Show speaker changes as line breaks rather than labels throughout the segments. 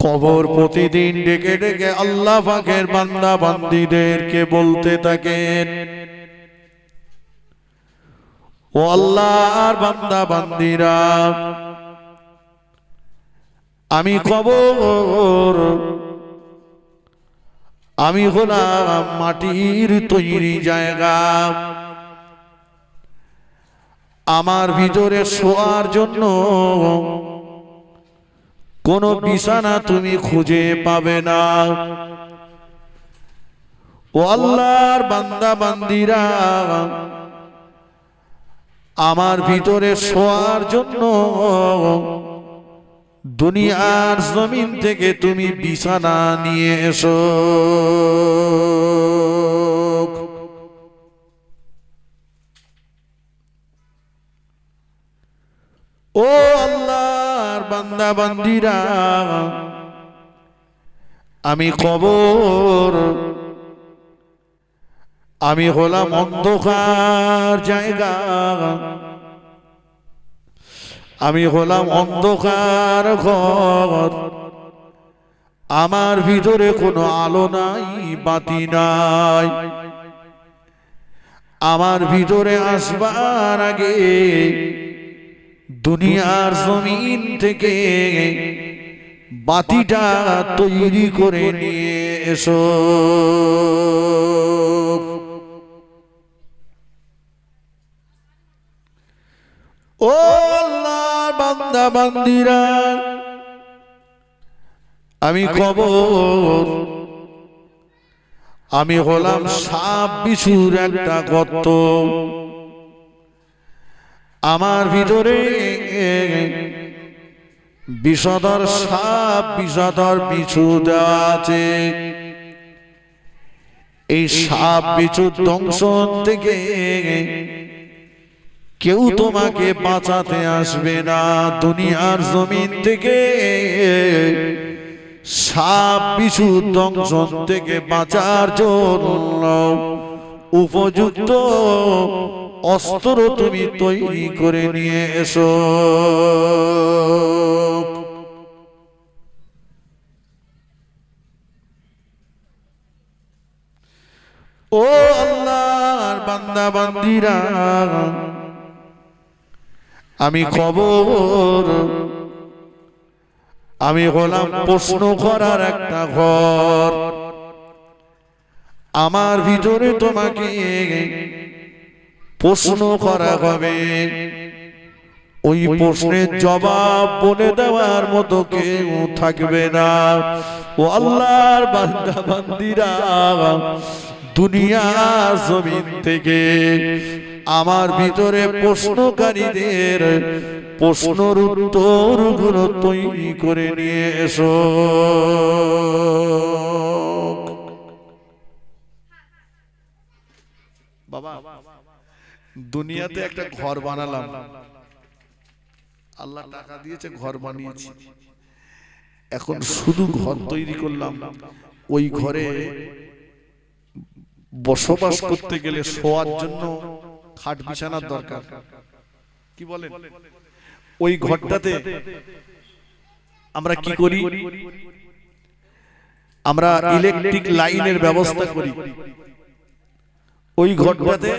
কবর প্রতিদিন ডেকে ডেকে আল্লাহ পাকের বান্দা বান্দিদেরকে বলতে থাকেন। ও আল্লাহর বান্দা বান্দিরা আমি কবর আমি হলাম মাটির তৈরি জায়গা। আমার ভিতরে শোয়ার জন্য কোন বিছানা তুমি খুঁজে পাবে না। ও আল্লাহর বান্দা বান্দিরা আমার ভিতরে শোয়ার জন্য দুনিয়ার জমিন থেকে তুমি বিছানা নিয়ে এসো। ও বান্দা বান্দিরা আমি কবর, আমি হলাম অন্ধকার জায়গা, আমি হলাম অন্ধকার ঘর। আমার ভিতরে কোনো আলো নাই, বাতি নাই। আমার ভিতরে আসবার আগে দুনিয়ার জমিন থেকে বাতিটা তৈরি করে নিয়ে এসো। ও বান্দা বান্দিরা আমি কবর আমি হলাম সাপ বিছুর একটা গর্ত। আমার ভিতরে বিষধর সাপ বিষধর বিছু দেওয়া আছে এই সাপ বিছু দংশন থেকে কেউ তোমাকে বাঁচাতে আসবে না। দুনিয়ার জমিন থেকে সাপ বিছু দংশন থেকে বাঁচার জন্য উপযুক্ত অস্ত্র তুমি তৈরি করে নিয়ে এসো। ও আল্লাহর বান্দা বান্দিরা আমি খবর আমি হলাম প্রশ্ন করার একটা ঘর। আমার ভিতরে তোমাকে প্রশ্ন করা হবে। ওই প্রশ্নের জবাব বলে দেওয়ার মতো কেউ থাকবে না। ও আল্লাহর বান্দা বান্দিরা। দুনিয়ার জমিন থেকে আমার ভিতরে প্রশ্নকারীদের প্রশ্নর উত্তরগুলো তৈরি করে নিয়ে এসো। বাবা। দুনিয়াতে একটা ঘর বানালাম। আল্লাহ টাকা দিয়েছে ঘর বানিয়েছি। এখন শুধু ঘর তৈরি করলাম। ওই ঘরে বসবাস করতে গেলে শোয়ার জন্য খাট বিছানার দরকার। কি বলেন? ওই ঘরটাতে আমরা কি করি? আমরা ইলেকট্রিক লাইনের ব্যবস্থা করি। ওই ঘরটাতে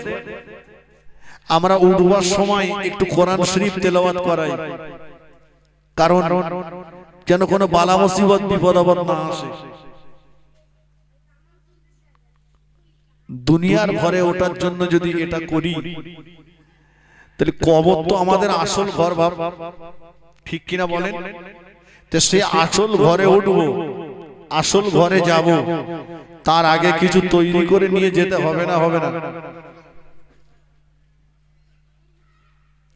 আমরা উঠবার সময় একটু কোরআন শরীফ তেলাওয়াত করাই। কারণ যেন কোনো বালা মুসিবত, বিপদ, আপদ না আসে। দুনিয়ার ঘরে ওঠার জন্য যদি এটা করি, তাহলে কবর তো আমাদের আসল ঘর ভাব। ঠিক কিনা বলেন? তো সে আসল ঘরে উঠবো, আসল ঘরে যাব, তার আগে কিছু তৈরি করে নিয়ে যেতে হবে না হবে না।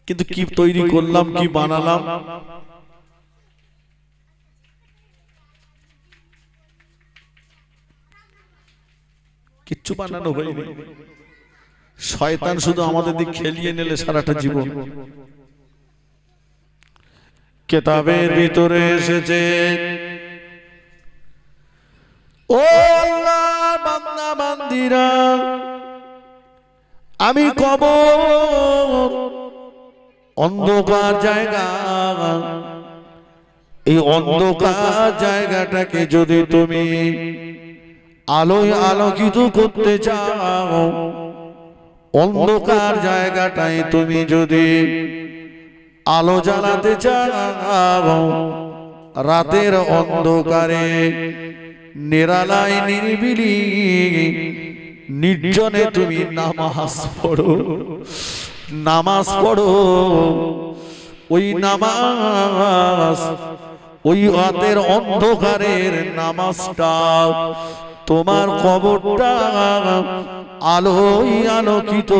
কিন্তু কি তৈরি করলাম কি বানালাম? কিচ্ছু বানানো হয়নি। শয়তান শুধু আমাদের দিক খেলিয়ে নিলে সারাটা জীবন। কেতাবের ভিতরে এসেছে ও আল্লাহ বান্দা বান্দিরা আমি কবর অন্ধকার জায়গা। এই অন্ধকার জায়গাটাকে যদি তুমি আলোয় আলোকিত করতে চাও অন্ধকার জায়গাটায় তুমি যদি আলো জ্বালাতে চাও রাতের অন্ধকারে নিরালায় নিরিবিলি নির্জনে তুমি নামাজ পড়ো। নামাজ পড়ো। ওই নামাজ ওই রাতের অন্ধকারের নামাজটা। তোমার কবরটা আলোই আলোকিত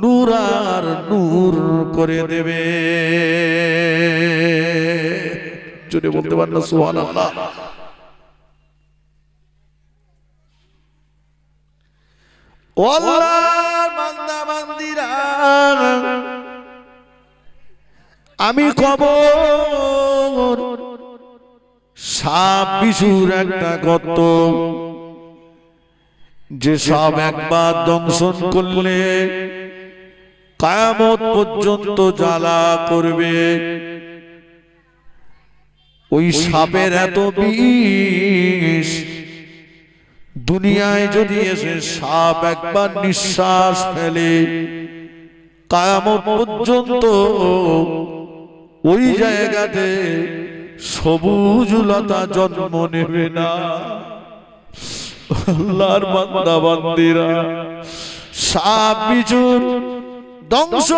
নূর আর নূর করে দেবে। জোরে বলতে পারেন না সুহান আল্লাহ ও আমি কবর সাপ বিশুর একটা গর্ত। যে সব একবার দংশন করলে কায়ামত পর্যন্ত জ্বালা করবে। ওই সাপের এত বিষ। দুনিয়ায় যদি এসে সাপ একবার নিঃশ্বাস ফেলে কায়ামত পর্যন্ত ওই জায়গাতে সবুজ লতা জন্ম নেবে না। আল্লাহর বান্দা বান্দিরা সাপ, বিচুর, ধ্বংস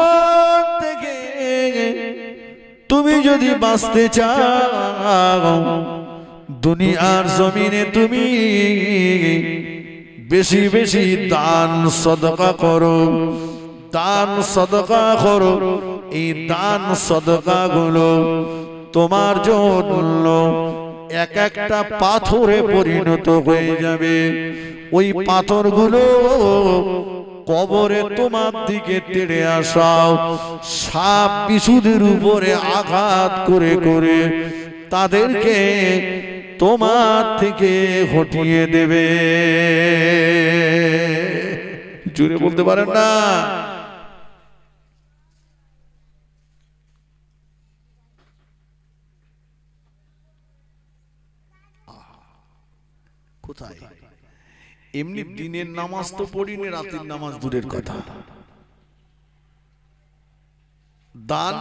থেকে তুমি যদি বাঁচতে চাও, দুনিয়ার জমিনে তুমি বেশি বেশি দান সদকা করো, দান সদকা করো। এই দান সদকা গুলো তোমার জন্য এক একটা পাথরে পরিণত হয়ে যাবে। ওই পাথরগুলো কবরে তোমার দিকে তেড়ে আসাও। সাপ বিশুদের উপরে আঘাত করে করে তাদেরকে তোমার থেকে হটিয়ে দেবে। জুড়ে বলতে পারেন না? কোথায়? এমনি দিনের নামাজ তো পড়িনি রাতের নামাজ দূরের কথা। দান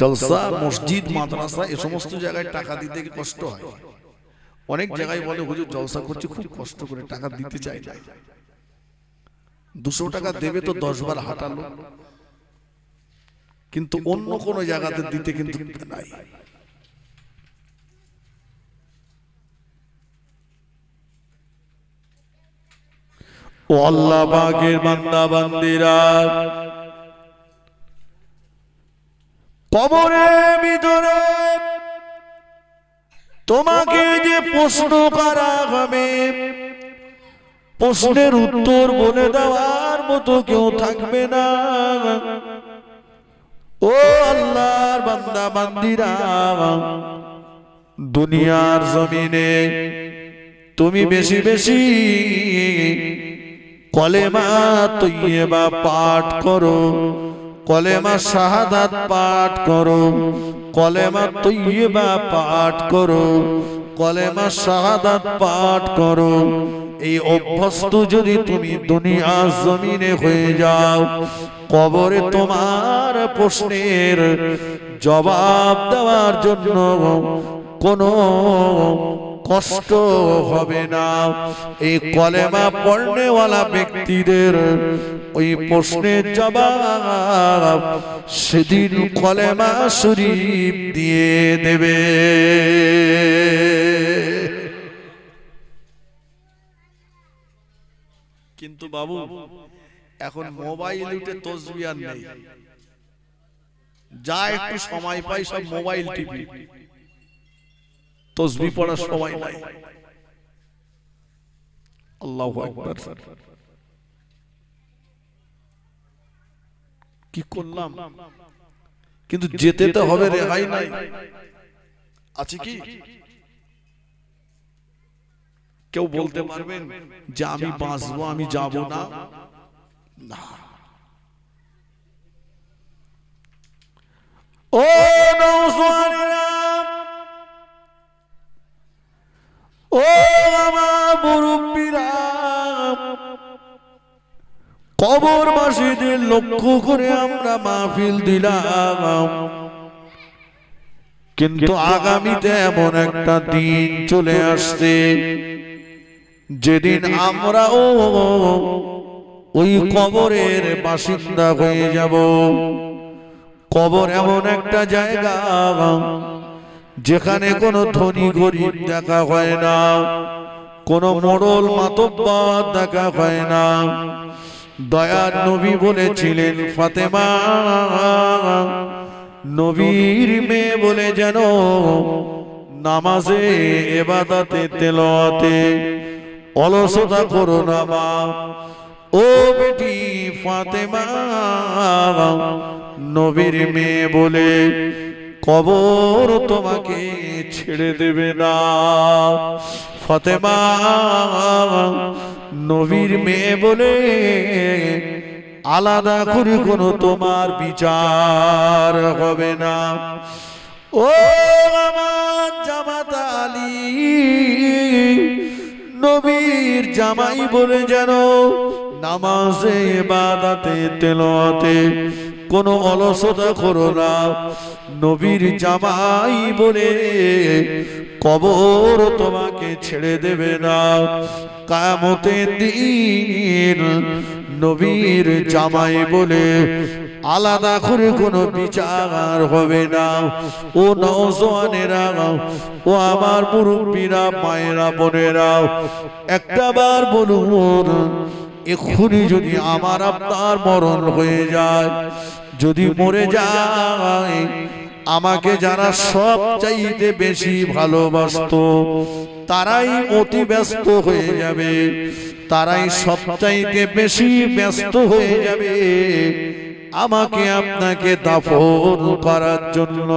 জলসা মসজিদ মাদ্রাসা এ সমস্ত জায়গায় টাকা দিতে কষ্ট হয়। অনেক জায়গায় বলে হুজুর জলসা করছে খুব কষ্ট করে টাকা দিতে চাই না। দুশো টাকা দেবে তো দশ বার হাঁটালো। কিন্তু অন্য কোন জায়গাতে দিতে কিন্তু নাই। ও আল্লাহ বাগের বান্দা বান্দিরা কবরে, ভিতরে তোমাকে যে প্রশ্ন করা হবে, প্রশ্নের উত্তর বলে দেওয়ার মতো কেউ থাকবে না। ও আল্লাহর বান্দা বান্দিরা দুনিয়ার জমিনে তুমি বেশি বেশি কলেমা তৈবা পাঠ করো। কলেমা শাহাদাত পাঠ করো। কলেমা তৈবা পাঠ করো। কলেমা শাহাদাত পাঠ করো। এই অভ্যস্ত যদি তুমি দুনিয়ার জমিনে হয়ে যাও, কবরে তোমার প্রশ্নের জবাব দেওয়ার জন্য কোনো কষ্ট হবে না। এই কলেমা পড়নেওয়ালা ব্যক্তিদের ওই প্রশ্নের জবাব সেদিন কলেমা শরীফ দিয়ে দেবে। কিন্তু বাবু, এখন মোবাইল উঠে তসবি আর নেই। যা একটু সময় পাই সব মোবাইল টিভি তসবি পড়ার সময় নাই। আল্লাহু আকবার। কি করলাম? কিন্তু যেতে তো হবে রেহাই নাই। আছে কি? কেউ বলতে পারবেন যে আমি বাঁচবো আমি যাব না। না। ও করে আমরা মাহফিল দিলাম। কিন্তু আগামীতে এমন একটা দিন চলে আসছে, যেদিন আমরাও ওই কবরের বাসিন্দা হয়ে যাব। কবর এমন একটা জায়গা যেখানে কোনো ধনী গরিব দেখা হয় না, কোনো মোড়ল মাতব্বর দেখা হয় না। দয়ার নবী বলেছিলেন ফাতেমা নবীর মেয়ে বলে যেন নামাজে এবাদাতে তেলতে অলসতা করো না মা। ও বেটি ফাতেমা নবীর মেয়ে বলে কবর তোমাকে ছেড়ে দেবে না। ফতেমা নবীর মেয়ে বলে আলাদা করে কোনো তোমার বিচার হবে না। ও আমার জামাত আলী নবীর জামাই বলে যেন নামাজে বাদাতে তেলতে কোনো অলসতা করো না। নবীর জামাই বলে, কবর তোমাকে ছেড়ে দেবে না। কামতের দিন নবীর জামাই বলে, আলাদা করে কোনো বিচার হবে না। ও নওজওয়ানেরা ও আমার মুরব্বীরা, মায়েরা, বোনেরা, একটা বার বলুন, এক্ষুনি যদি আমার আপনার মরণ হয়ে যায় যদি মরে যায় আমাকে যারা সব চাইতে বেশি ভালোবাসত তারাই অতি ব্যস্ত হয়ে যাবে তারাই সব চাইতে বেশি ব্যস্ত হয়ে যাবে আমাকে আপনাকে দাফন করার জন্য।